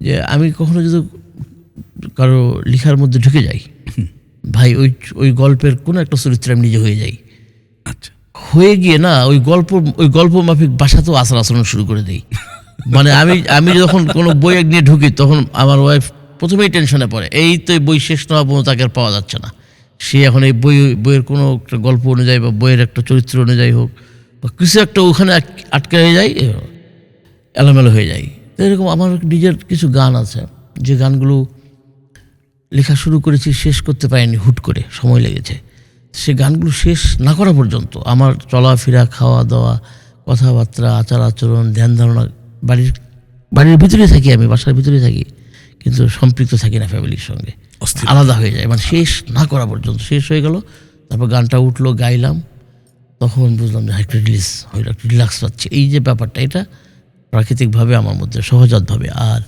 যে আমি কখনো যদি কারও লেখার মধ্যে ঢুকে যাই ভাই ওই ওই গল্পের কোনো একটা চরিত্রে আমি নিজে হয়ে যাই। আচ্ছা। হয়ে গিয়ে না ওই গল্প ওই গল্প মাফিক বাসাতেও আচার আচরণ শুরু করে দিই। মানে আমি আমি যখন কোনো বই এক নিয়ে ঢুকি তখন আমার ওয়াইফ প্রথমেই টেনশনে পড়ে এই তো বই শেষ না পর্যন্ত তাকে আর পাওয়া যাচ্ছে না। সে এখন এই বই বইয়ের কোনো একটা গল্প অনুযায়ী বা বইয়ের একটা চরিত্র অনুযায়ী হোক বা কিছু একটা ওখানে আট- আটকে হয়ে যায় এলোমেলো হয়ে যায়। এরকম আমার নিজের কিছু গান আছে। যে গানগুলো লেখা শুরু করেছি শেষ করতে পারিনি হুট করে সময় লেগেছে। সে গানগুলো শেষ না করা পর্যন্ত আমার চলাফেরা খাওয়া দাওয়া কথাবার্তা আচার আচরণ ধ্যান ধারণা বাড়ির বাড়ির ভিতরে থাকি আমি বাসার ভিতরে থাকি। কিন্তু সম্পৃক্ত থাকি না ফ্যামিলির সঙ্গে। আলাদা হয়ে যায়। মানে শেষ না করা পর্যন্ত। শেষ হয়ে গেল তারপর গানটা উঠল গাইলাম। তখন বুঝলাম যে একটু রিলিজ হইল একটু রিল্যাক্স পাচ্ছি। এই যে ব্যাপারটা এটা প্রাকৃতিকভাবে আমার মধ্যে সহজাতভাবে আর